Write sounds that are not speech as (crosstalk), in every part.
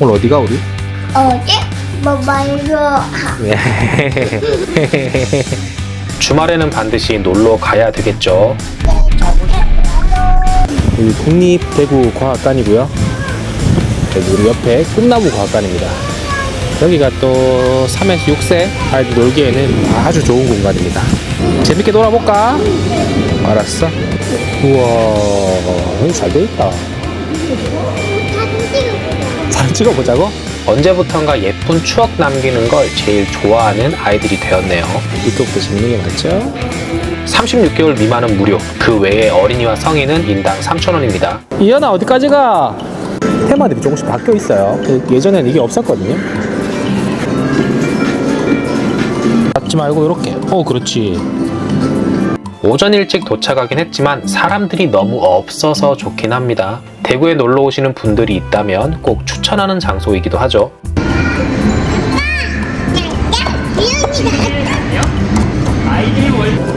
오늘 어디가 우리? 어제 모바일로 하. (laughs) 주말에는 반드시 놀러 가야 되겠죠. 여기 국립대구과학관이고요. 여기 우리 옆에 꿈나무 과학관입니다. 여기가 또 3에서 6세 아이들 놀기에는 아주 좋은 공간입니다. 재밌게 놀아볼까? 알았어. 우와, 여기 잘 돼 있다. 찍어보자고? 언제부턴가 예쁜 추억 남기는 걸 제일 좋아하는 아이들이 되었네요. 이쪽도 재밌는 게 많죠? 36개월 미만은 무료, 그 외에 어린이와 성인은 인당 3,000원입니다. 이현아 어디까지 가? 테마들이 조금씩 바뀌어 있어요. 그 예전에는 이게 없었거든요. 잡지 말고 이렇게. 어, 그렇지. 오전 일찍 도착하긴 했지만 사람들이 너무 없어서 좋긴 합니다. 대구에 놀러 오시는 분들이 있다면 꼭 추천하는 장소이기도 하죠.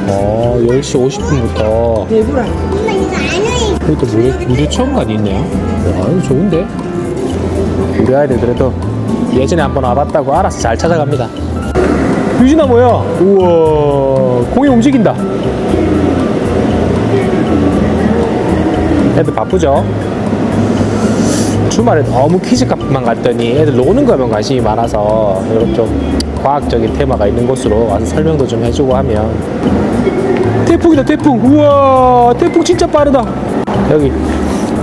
어, 10시 50분부터. 여기 또 무료, 무료 체험관이 있네요. 와, 좋은데? 우리 아이들 그래도 예전에 한번 와봤다고 알아서 잘 찾아갑니다. 유진아 뭐야? 우와, 공이 움직인다. 애들 바쁘죠? 주말에 너무 퀴즈 카페만 갔더니 애들 노는 거에만 관심이 많아서 이런 좀 과학적인 테마가 있는 곳으로 와서 설명도 좀 해주고 하면. 태풍이다 태풍. 우와 태풍 진짜 빠르다. 여기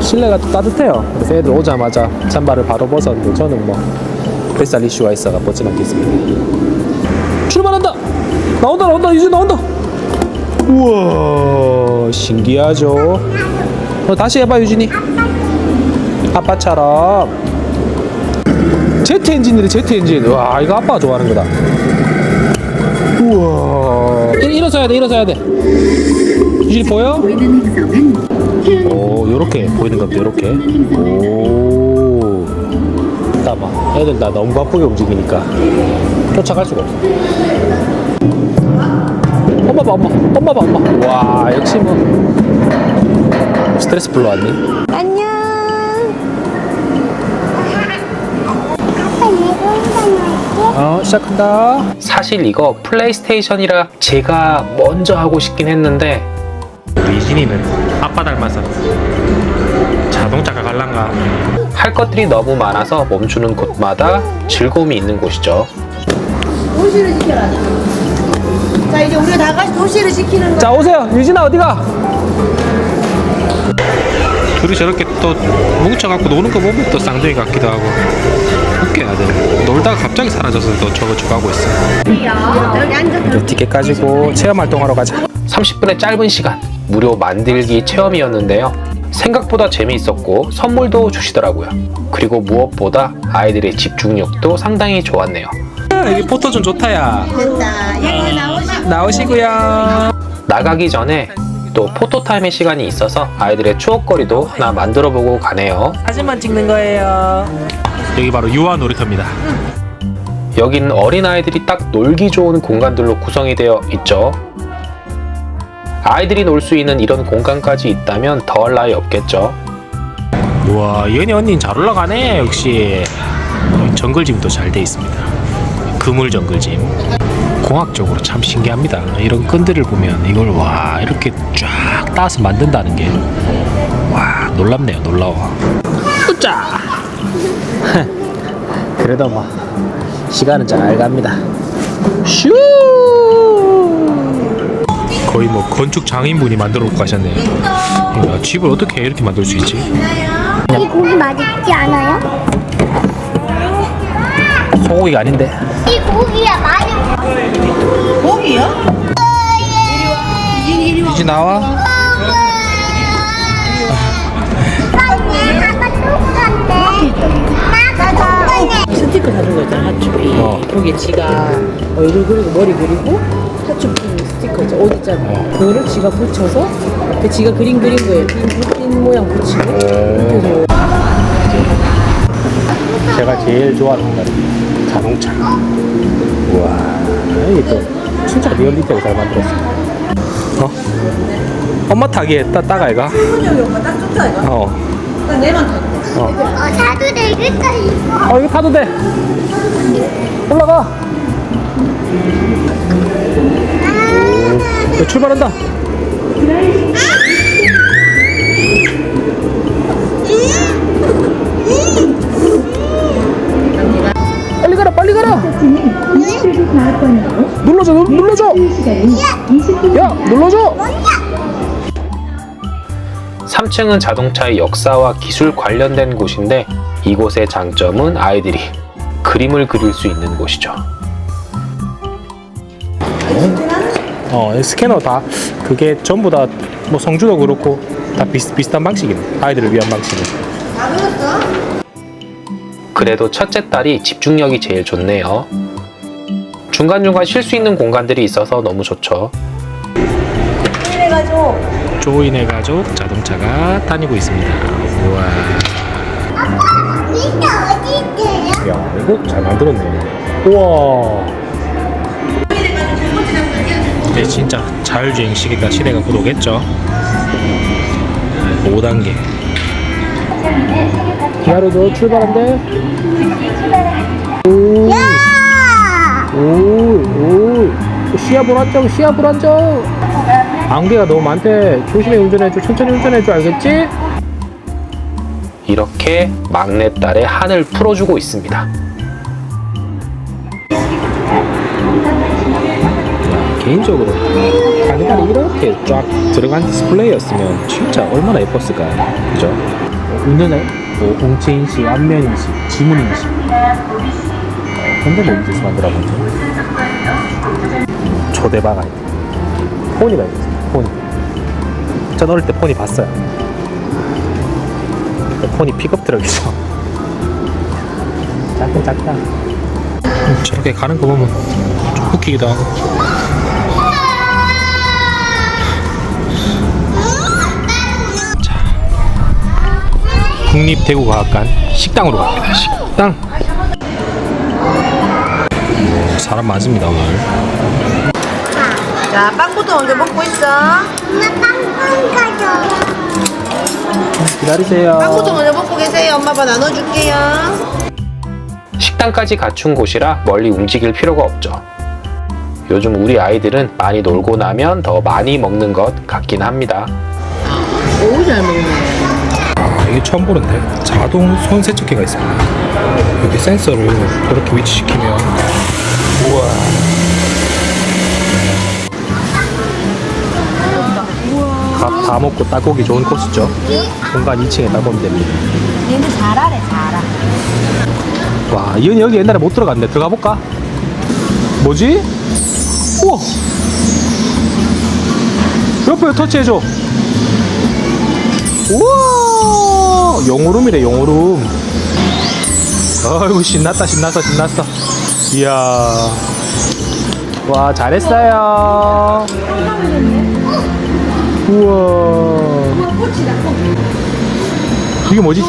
실내가 또 따뜻해요. 그래서 애들 오자마자 잠바를 바로 벗었는데 저는 뭐 뱃살 이슈가 있어가 벗지 않겠습니다. 출발한다! 나온다 나온다. 이제 나온다. 우와 신기하죠? 어, 다시 해봐 유진이 아빠처럼. 제트 엔진이래 제트 엔진. 와 이거 아빠가 좋아하는 거다. 우와. 일, 일어서야 돼 일어서야 돼. 유진이 보여? 오 요렇게 보이는 겁니다 요렇게. 오. 잠깐만 애들 나 너무 바쁘게 움직이니까 쫓아갈 수가 없어. 엄마 봐 엄마. 엄마 봐 엄마. 와 역시 뭐. 스트레스 풀러 왔니? 어 시작한다 사실 이거 플레이스테이션이라 제가 먼저 하고 싶긴 했는데 우리 이진이는 아빠 닮아서 자동차가 갈란가 할 것들이 너무 많아서 멈추는 곳마다 즐거움이 있는 곳이죠. 도시를 시켜라. 자 이제 우리가 다 같이 도시를 시키는 거. 자 오세요 유진아 어디가 둘이 저렇게 또 뭉쳐갖고 노는 거 보면 또 쌍둥이 같기도 하고 웃겨야 돼 놀다가 갑자기 사라져서 또 저거 저거 하고 있어 여기 앉아. 티켓 가지고 체험 활동하러 가자 30분의 짧은 시간 무료 만들기 체험이었는데요. 생각보다 재미있었고 선물도 주시더라고요. 그리고 무엇보다 아이들의 집중력도 상당히 좋았네요. 여기 포토 좀 좋다야 됐다. 여기 나오시. 나오시고요 나가기 전에 또 포토타임의 시간이 있어서 아이들의 추억거리도 하나 만들어 보고 가네요. 사진만 찍는 거예요 여기 바로 유아 놀이터입니다. 여기는 어린아이들이 딱 놀기 좋은 공간들로 구성이 되어 있죠. 아이들이 놀 수 있는 이런 공간까지 있다면 더할 나위 없겠죠. 우와 연희 언니는 잘 올라가네. 역시 정글짐도 잘 돼 있습니다. 그물 정글짐. 공학적으로 참 신기합니다. 이런 끈들을 보면 이걸 와 이렇게 쫙 따서 만든다는 게. 와 놀랍네요 놀라워. 으짜 (laughs) 그래도 뭐 시간은 잘 갑니다 슈 거의 뭐 건축 장인분이 만들어 놓고 가셨네요 야, 집을 어떻게 이렇게 만들 수 있지 이 고기 맛있지 않아요? 소고기 가 아닌데 이 고기야 맛있어. 고기요? 이제 나와 스티커 사준 거 있잖아. 하츄비. 어. 거기에 지가 얼굴 그리고 머리 그리고 하츄비 스티커 있잖아. 옷 있잖아. 어. 그거를 지가 붙여서 그 지가 그림 그린 거에 핀, 핀 모양 붙이고 이렇게 해서 제가 제일 좋아하는 공간입니다. 자동차. 우와, 이게 또 진짜 리얼리티하게 잘 만들었어. 어? 엄마 타기에 따, 따가 이가? 딱 좋다. 어. 딱 내만 타고. 어. 어, 자도 되겠다, 이거. 어, 이거 타도 돼. 올라가. 오, 출발한다. 빨리 가라, 빨리 가라. 눌러줘, 눌- 눌러줘. 야, 눌러줘. 3층은 자동차의 역사와 기술 관련된 곳인데 이곳의 장점은 아이들이 그림을 그릴 수 있는 곳이죠. 어, 스캐너 다 그게 전부 다 뭐 성주도 그렇고 다 비슷, 비슷한 방식이네. 아이들을 위한 방식은. 그래도 첫째 딸이 집중력이 제일 좋네요. 중간중간 쉴 수 있는 공간들이 있어서 너무 좋죠. 이래가지고 조인의 가족 자동차가 다니고 있습니다. 우와. 이게 어디 있대요? 야, 이거 잘 만들었네. 우와. 이제 진짜 자율주행 시계가 시대가 굳어오겠죠. 5단계. 기다려줘, 출발한대. 오, 야! 오, 오. 시야 불안정, 시야 불안정. 안개가 너무 많대. 조심히 운전해줘, 천천히 운전해줘, 알겠지? 이렇게 막내딸의 한을 풀어주고 있습니다. 개인적으로 카니발이 이렇게 쫙 들어간 디스플레이였으면 진짜 얼마나 예뻤을까 그죠? 운전에 뭐 홍채인식, 안면 인식, 지문 인식 현대 모비스에서 만들어본 초대박 아이 포니가 있었어요 포니 전 어릴 때 포니 봤어요 그 포니 픽업 트럭이죠 작긴 작다 음, 저렇게 가는 거 보면 좀 웃기기도 하고 국립대구과학관 식당으로 갑니다. 식당. 사람 많습니다 오늘. 자 빵부터 먼저 먹고 있어 엄마 빵빵 가져. 기다리세요. 빵부터 먼저 먹고 계세요 엄마 봐 나눠줄게요 식당까지 갖춘 곳이라 멀리 움직일 필요가 없죠. 요즘 우리 아이들은 많이 놀고 나면 더 많이 먹는 것 같긴 합니다. 너무 잘 먹네 아, 이게 처음 보는데 자동 손 세척기가 있습니다. 여기 센서를 이렇게 위치시키면 우와. 밥 다 먹고 딱 오기 좋은 코스죠. 공간 2층에 딱 오면 됩니다. 얘는 잘하래 잘하 와, 이현이 여기 옛날에 못 들어갔는데 들어가 볼까? 뭐지? 우와! 옆에 터치해줘. 우와! 용오름이래, 용오름. 아이고, 신났다, 신났어, 신났어. 이야. 와, 잘했어요. 우와. 이게 뭐지?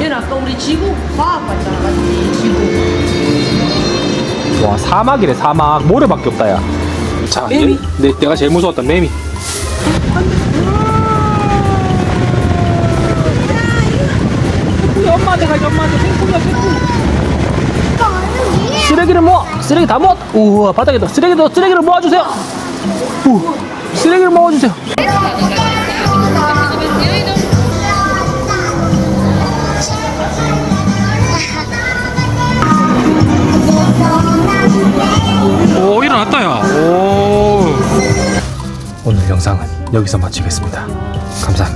얘는 아까 우리 지구 과학 봤잖아 맞지 지구 와 사막이래 사막 모래밖에 없다 야. 자, 매미. 얘, 내, 내가 제일 무서웠던 매미. 엄마한테 엄마한테. 쓰레기를 모아 쓰레기 다 모았. 우와 바닥에다 쓰레기도 쓰레기를 모아주세요. 우 쓰레기를 모아주세요. 오 일어났다 야. 오. 오늘 영상은 여기서 마치겠습니다. 감사합니다.